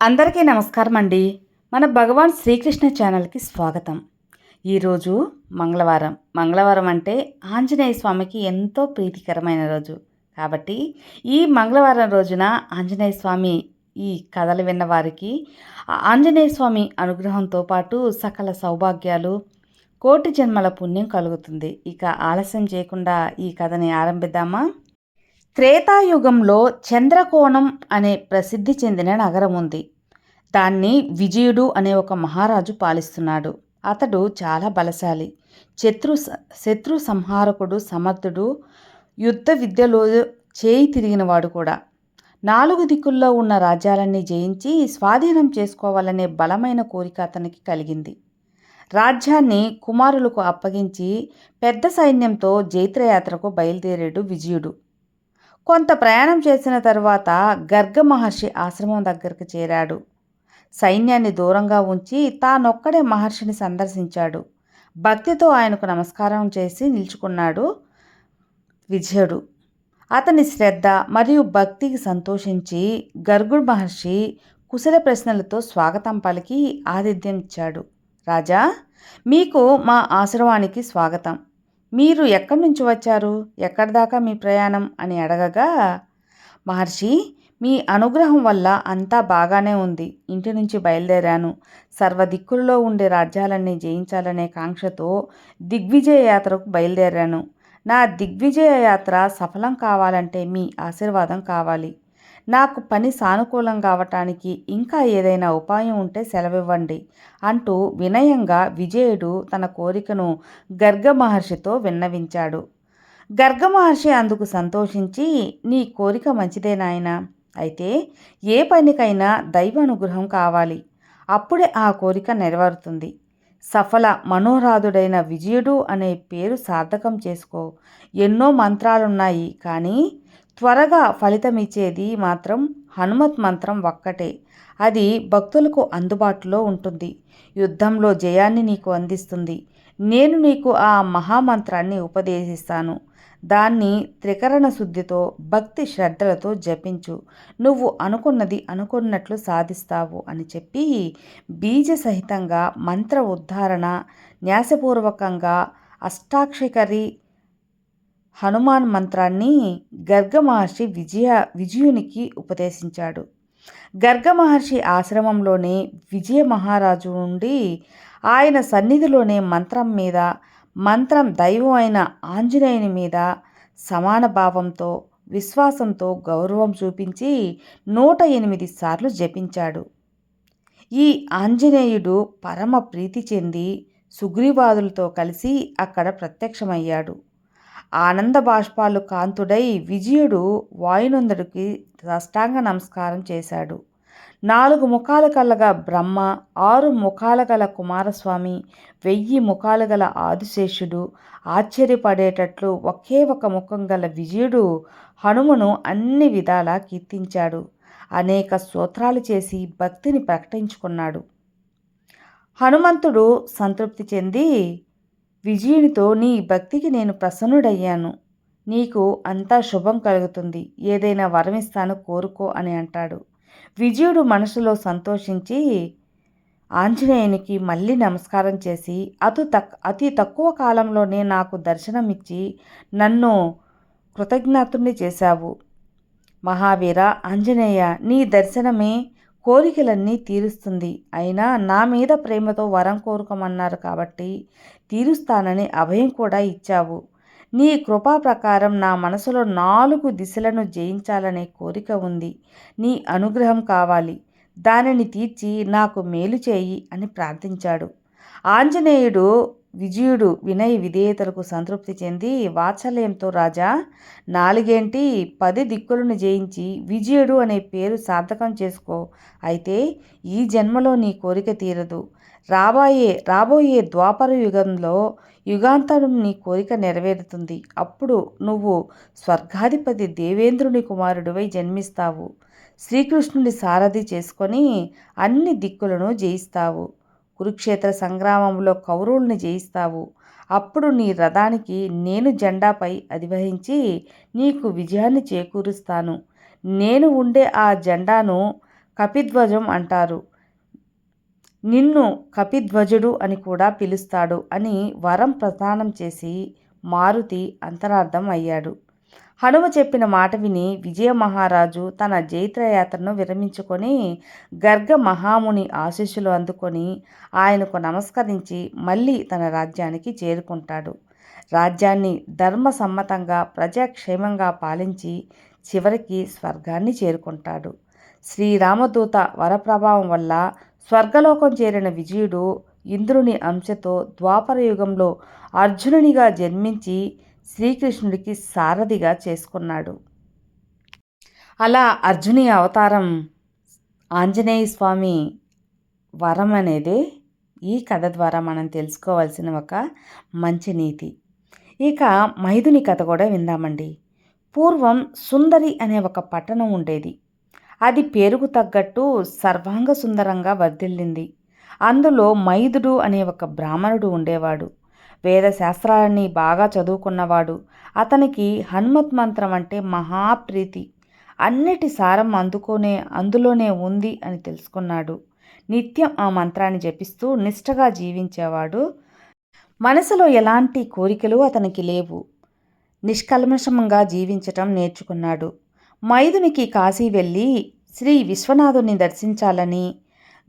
అందరికీ నమస్కారం అండి మన భగవాన్ శ్రీకృష్ణ ఛానల్కి స్వాగతం. ఈరోజు మంగళవారం. మంగళవారం అంటే ఆంజనేయ స్వామికి ఎంతో ప్రీతికరమైన రోజు. కాబట్టి ఈ మంగళవారం రోజున ఆంజనేయ స్వామి ఈ కథలు విన్న వారికి ఆంజనేయ స్వామి అనుగ్రహంతో పాటు సకల సౌభాగ్యాలు కోటి జన్మల పుణ్యం కలుగుతుంది. ఇక ఆలస్యం చేయకుండా ఈ కథని ఆరంభిద్దామా? త్రేతాయుగంలో చంద్రకోణం అనే ప్రసిద్ధి చెందిన నగరం ఉంది. దాన్ని విజయుడు అనే ఒక మహారాజు పాలిస్తున్నాడు. అతడు చాలా బలశాలి. శత్రు శత్రు సంహారకుడు సమర్థుడు యుద్ధ విద్యలో చేయి తిరిగినవాడు కూడా. నాలుగు దిక్కుల్లో ఉన్న రాజ్యాలన్నీ జయించి స్వాధీనం చేసుకోవాలనే బలమైన కోరిక అతనికి కలిగింది. రాజ్యాన్ని కుమారులకు అప్పగించి పెద్ద సైన్యంతో జైత్రయాత్రకు బయలుదేరాడు విజయుడు. కొంత ప్రయాణం చేసిన తర్వాత గర్గ మహర్షి ఆశ్రమం దగ్గరికి చేరాడు. సైన్యాన్ని దూరంగా ఉంచి తానొక్కడే మహర్షిని సందర్శించాడు. భక్తితో ఆయనకు నమస్కారం చేసి నిల్చుకున్నాడు విజయుడు. అతని శ్రద్ధ మరియు భక్తికి సంతోషించి గర్గుడు మహర్షి కుశల ప్రశ్నలతో స్వాగతం పలికి ఆతిథ్యం ఇచ్చాడు రాజా మీకు మా ఆశ్రమానికి స్వాగతం. మీరు ఎక్కడి నుంచి వచ్చారు? ఎక్కడి దాకా మీ ప్రయాణం? అని అడగగా మహర్షి మీ అనుగ్రహం వల్ల అంతా బాగానే ఉంది. ఇంటి నుంచి బయలుదేరాను. సర్వదిక్కుల్లో ఉండే రాజ్యాలన్నీ జయించాలనే కాంక్షతో దిగ్విజయ యాత్రకు బయలుదేరాను. నా దిగ్విజయ యాత్ర సఫలం కావాలంటే మీ ఆశీర్వాదం కావాలి. నాకు పని సానుకూలం కావటానికి ఇంకా ఏదైనా ఉపాయం ఉంటే సెలవివ్వండి అంటూ వినయంగా విజయుడు తన కోరికను గర్గ మహర్షితో విన్నవించాడు. గర్గ మహర్షి అందుకు సంతోషించి నీ కోరిక మంచిదే నాయనా అయితే ఏ పనికైనా దైవ అనుగ్రహం కావాలి అప్పుడే ఆ కోరిక నెరవేరుతుంది. సఫల మనోరాధుడైన విజయుడు అనే పేరు సార్థకం చేసుకో. ఎన్నో మంత్రాలున్నాయి కానీ త్వరగా ఫలితమిచ్చేది మాత్రం హనుమత్ మంత్రం ఒక్కటే. అది భక్తులకు అందుబాటులో ఉంటుంది. యుద్ధంలో జయాన్ని నీకు అందిస్తుంది. నేను నీకు ఆ మహామంత్రాన్ని ఉపదేశిస్తాను. దాన్ని త్రికరణ శుద్ధితో భక్తి శ్రద్ధలతో జపించు. నువ్వు అనుకున్నది అనుకున్నట్లు సాధిస్తావు అని చెప్పి బీజ సహితంగా మంత్ర ఉద్ధారణ న్యాసపూర్వకంగా అష్టాక్షకరి హనుమాన్ మంత్రాన్ని గర్గ మహర్షి విజయ విజయునికి ఉపదేశించాడు. గర్గ మహర్షి ఆశ్రమంలోనే విజయ మహారాజు నుండి ఆయన సన్నిధిలోనే మంత్రం మీద మంత్రం దైవం అయిన ఆంజనేయుని మీద సమాన భావంతో విశ్వాసంతో గౌరవం చూపించి నూట ఎనిమిది సార్లు జపించాడు. ఈ ఆంజనేయుడు పరమ ప్రీతి చెంది సుగ్రీవాదులతో కలిసి అక్కడ ప్రత్యక్షమయ్యాడు. ఆనంద బాష్పాలు కాంతుడై విజయుడు వాయునందుడికి సాష్టాంగ నమస్కారం చేశాడు. నాలుగు ముఖాలు కలగా బ్రహ్మ ఆరు ముఖాలు గల కుమారస్వామి వెయ్యి ముఖాలు గల ఆదిశేషుడు ఆశ్చర్యపడేటట్లు ఒకే ఒక ముఖం గల విజయుడు హనుమను అన్ని విధాలా కీర్తించాడు. అనేక స్తోత్రాలు చేసి భక్తిని ప్రకటించుకున్నాడు. హనుమంతుడు సంతృప్తి చెంది విజయునితో నీ భక్తికి నేను ప్రసన్నుడయ్యాను. నీకు అంతా శుభం కలుగుతుంది. ఏదైనా వరమిస్తాను కోరుకో అని అంటాడు. విజయుడు మనసులో సంతోషించి ఆంజనేయునికి మళ్ళీ నమస్కారం చేసి అతి తక్ అతి తక్కువ కాలంలోనే నాకు దర్శనమిచ్చి నన్ను కృతజ్ఞతుని చేశావు. మహావీర ఆంజనేయ నీ దర్శనమే కోరికలన్నీ తీరుస్తుంది. అయినా నా మీద ప్రేమతో వరం కోరుకోమన్నారు కాబట్టి తీరుస్తానని అభయం కూడా ఇచ్చావు. నీ కృపా ప్రకారం నా మనసులో నాలుగు దిశలను జయించాలనే కోరిక ఉంది. నీ అనుగ్రహం కావాలి. దానిని తీర్చి నాకు మేలు చేయి అని ప్రార్థించాడు. ఆంజనేయుడు విజయుడు వినయ విధేయతలకు సంతృప్తి చెంది వాత్సల్యంతో రాజా నాలుగేంటి? పది దిక్కులను జయించి విజయుడు అనే పేరు సార్థకం చేసుకో. అయితే ఈ జన్మలో నీ కోరిక తీరదు. రాబోయే రాబోయే ద్వాపర యుగంలో యుగాంతరం నీ కోరిక నెరవేరుతుంది. అప్పుడు నువ్వు స్వర్గాధిపతి దేవేంద్రుని కుమారుడివై జన్మిస్తావు. శ్రీకృష్ణుని సారథి చేసుకొని అన్ని దిక్కులను జయిస్తావు. కురుక్షేత్ర సంగ్రామంలో కౌరవుల్ని జయిస్తావు. అప్పుడు నీ రథానికి నేను జెండాపై అధివహించి నీకు విజయాన్ని చేకూరుస్తాను. నేను ఉండే ఆ జెండాను కపిధ్వజం అంటారు. నిన్ను కపిధ్వజుడు అని కూడా పిలుస్తాడు అని వరం ప్రదానం చేసి మారుతి అంతరార్థం అయ్యాడు. హనుమ చెప్పిన మాట విని విజయ మహారాజు తన జైత్రయాత్రను విరమించుకొని గర్గ మహాముని ఆశీస్సులు అందుకొని ఆయనకు నమస్కరించి మళ్ళీ తన రాజ్యానికి చేరుకుంటాడు. రాజ్యాన్ని ధర్మసమ్మతంగా ప్రజాక్షేమంగా పాలించి చివరికి స్వర్గాన్ని చేరుకుంటాడు. శ్రీరామదూత వరప్రభావం వల్ల స్వర్గలోకం చేరిన విజయుడు ఇంద్రుని అంశతో ద్వాపర యుగంలో అర్జునునిగా జన్మించి శ్రీకృష్ణుడికి సారథిగా చేసుకున్నాడు. అలా అర్జుని అవతారం ఆంజనేయ స్వామి వరం అనేది ఈ కథ ద్వారా మనం తెలుసుకోవాల్సిన ఒక మంచి నీతి. ఇక మైథుని కథ కూడా విందామండి. పూర్వం సుందరి అనే ఒక పట్టణం ఉండేది. అది పేరుకు తగ్గట్టు సర్వాంగ సుందరంగా వర్ధిల్లింది. అందులో మైదుడు అనే ఒక బ్రాహ్మణుడు ఉండేవాడు. వేద శాస్త్రాలన్నీ బాగా చదువుకున్నవాడు. అతనికి హనుమత్ మంత్రం అంటే మహాప్రీతి. అన్నిటి సారం అందుకోనే అందులోనే ఉంది అని తెలుసుకున్నాడు. నిత్యం ఆ మంత్రాన్ని జపిస్తూ నిష్టగా జీవించేవాడు. మనసులో ఎలాంటి కోరికలు అతనికి లేవు. నిష్కల్మషంగా జీవించటం నేర్చుకున్నాడు. మైదునికి కాశీ వెళ్ళి శ్రీ విశ్వనాథుని దర్శించాలని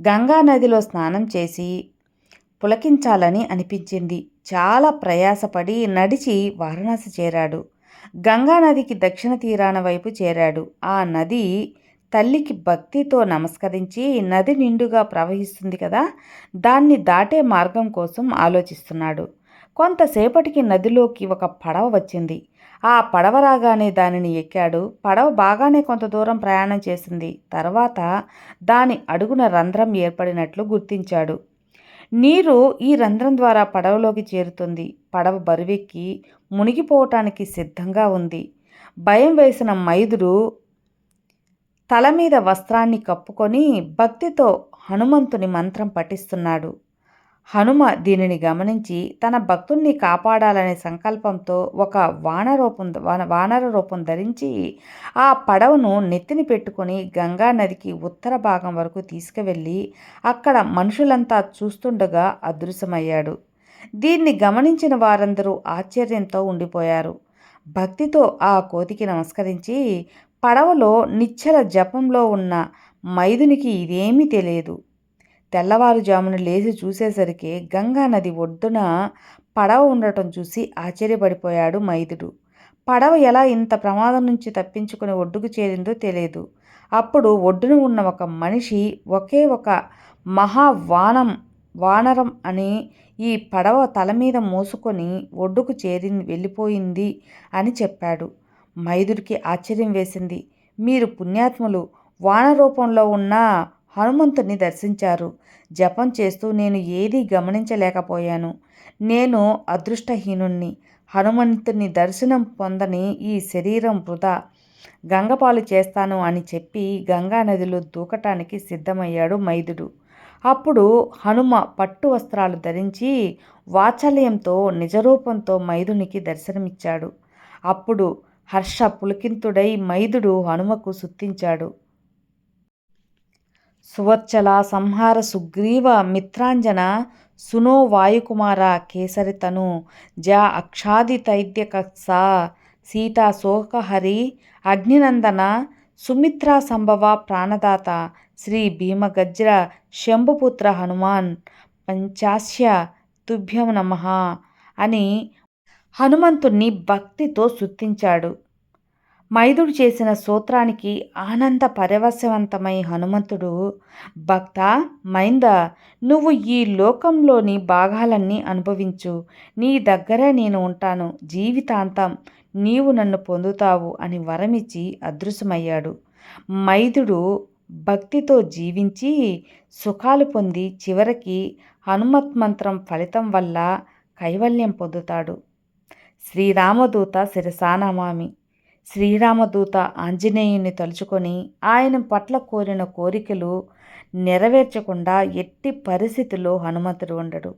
గంగా నదిలో స్నానం చేసి పులకించాలని అనిపించింది. చాలా ప్రయాసపడి నడిచి వారణాసి చేరాడు. గంగానదికి దక్షిణ తీరాన వైపు చేరాడు. ఆ నది తల్లికి భక్తితో నమస్కరించి నది నిండుగా ప్రవహిస్తుంది కదా దాన్ని దాటే మార్గం కోసం ఆలోచిస్తున్నాడు. కొంతసేపటికి నదిలోకి ఒక పడవ వచ్చింది. ఆ పడవ రాగానే దానిని ఎక్కాడు. పడవ బాగానే కొంత దూరం ప్రయాణం చేసింది. తర్వాత దాని అడుగున రంధ్రం ఏర్పడినట్లు గుర్తించాడు. నీరు ఈ రంధ్రం ద్వారా పడవలోకి చేరుతుంది. పడవ బరువెక్కి మునిగిపోవటానికి సిద్ధంగా ఉంది. భయం వేసిన మైదుడు తల మీద వస్త్రాన్ని కప్పుకొని భక్తితో హనుమంతుని మంత్రం పఠిస్తున్నాడు. హనుమ దీనిని గమనించి తన భక్తుణ్ణి కాపాడాలనే సంకల్పంతో ఒక వానరూపం వానర రూపం ధరించి ఆ పడవను నెత్తిని పెట్టుకొని గంగా నదికి ఉత్తర భాగం వరకు తీసుకువెళ్ళి అక్కడ మనుషులంతా చూస్తుండగా అదృశ్యమయ్యాడు. దీన్ని గమనించిన వారందరూ ఆశ్చర్యంతో ఉండిపోయారు. భక్తితో ఆ కోతికి నమస్కరించి పడవలో నిచ్చల జపంలో ఉన్న మైదునికి ఇదేమీ తెలియదు. తెల్లవారుజామున లేచి చూసేసరికి గంగా నది ఒడ్డున పడవ ఉండటం చూసి ఆశ్చర్యపడిపోయాడు మైదుడు. పడవ ఎలా ఇంత ప్రమాదం నుంచి తప్పించుకుని ఒడ్డుకు చేరిందో తెలియదు. అప్పుడు ఒడ్డున ఉన్న ఒక మనిషి ఒకే ఒక మహావానం వానరం అని ఈ పడవ తల మీద మోసుకొని ఒడ్డుకు చేరి వెళ్ళిపోయింది అని చెప్పాడు. మైదుడికి ఆశ్చర్యం వేసింది. మీరు పుణ్యాత్ములు వాన రూపంలో ఉన్న హనుమంతుని దర్శించారు. జపం చేస్తూ నేను ఏదీ గమనించలేకపోయాను. నేను అదృష్టహీనుణ్ణి. హనుమంతుని దర్శనం పొందని ఈ శరీరం వృధా. గంగపాలు చేస్తాను అని చెప్పి గంగా నదిలో దూకటానికి సిద్ధమయ్యాడు మైదుడు. అప్పుడు హనుమ పట్టు వస్త్రాలు ధరించి వాత్సల్యంతో నిజరూపంతో మైదునికి దర్శనమిచ్చాడు. అప్పుడు హర్ష పులకింతుడై మైదుడు హనుమకు సుత్తించాడు. సువచ్చల సంహార సుగ్రీవ మిత్రాంజన సునో వాయుకుమార కేసరితను జా అక్షాదితైద్యకక్ష సీతా శోకహరి అగ్నినందన సుమిత్రా సంభవ ప్రాణదాత శ్రీ భీమగజ్ర శంభుపుత్ర హనుమాన్ పంచాస్య తుభ్యం నమ అని హనుమంతుణ్ణి భక్తితో శుద్ధించాడు మైదుడు చేసిన సూత్రానికి ఆనంద పరవశవంతమై హనుమంతుడు భక్త మైంద నువ్వు ఈ లోకంలోని భాగాలన్నీ అనుభవించు. నీ దగ్గరే నేను ఉంటాను. జీవితాంతం నీవు నన్ను పొందుతావు అని వరమిచ్చి అదృశ్యమయ్యాడు. మైదుడు భక్తితో జీవించి సుఖాలు పొంది చివరికి హనుమత్ మంత్రం ఫలితం వల్ల కైవల్యం పొందుతాడు. శ్రీరామదూత శిరసానమామి శ్రీరామదూత ఆంజనేయుని తలుచుకొని ఆయన పట్ల కోరిన కోరికలు నెరవేర్చకుండా ఎట్టి పరిస్థితుల్లో హనుమంతుడు ఉండడు.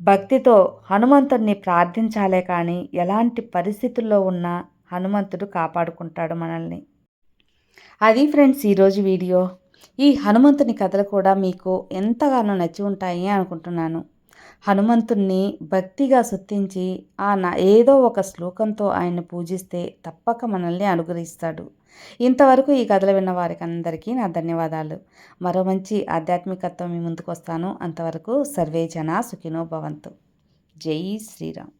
భక్తితో హనుమంతుడిని ప్రార్థించాలే కానీ ఎలాంటి పరిస్థితుల్లో ఉన్నా హనుమంతుడు కాపాడుకుంటాడు మనల్ని. అది ఫ్రెండ్స్ ఈరోజు వీడియో. ఈ హనుమంతుని కథలు కూడా మీకు ఎంతగానో నచ్చి ఉంటాయి అనుకుంటున్నాను. హనుమంతుణ్ణి భక్తిగా సుత్తించి ఆ నా ఏదో ఒక శ్లోకంతో ఆయన్ని పూజిస్తే తప్పక మనల్ని అనుగ్రహిస్తాడు. ఇంతవరకు ఈ కథలు విన్న వారికి అందరికీ నా ధన్యవాదాలు. మరో మంచి ఆధ్యాత్మికత్వం మీ ముందుకు వస్తాను. అంతవరకు సర్వే జన సుఖినో భవంతు. జై శ్రీరామ్.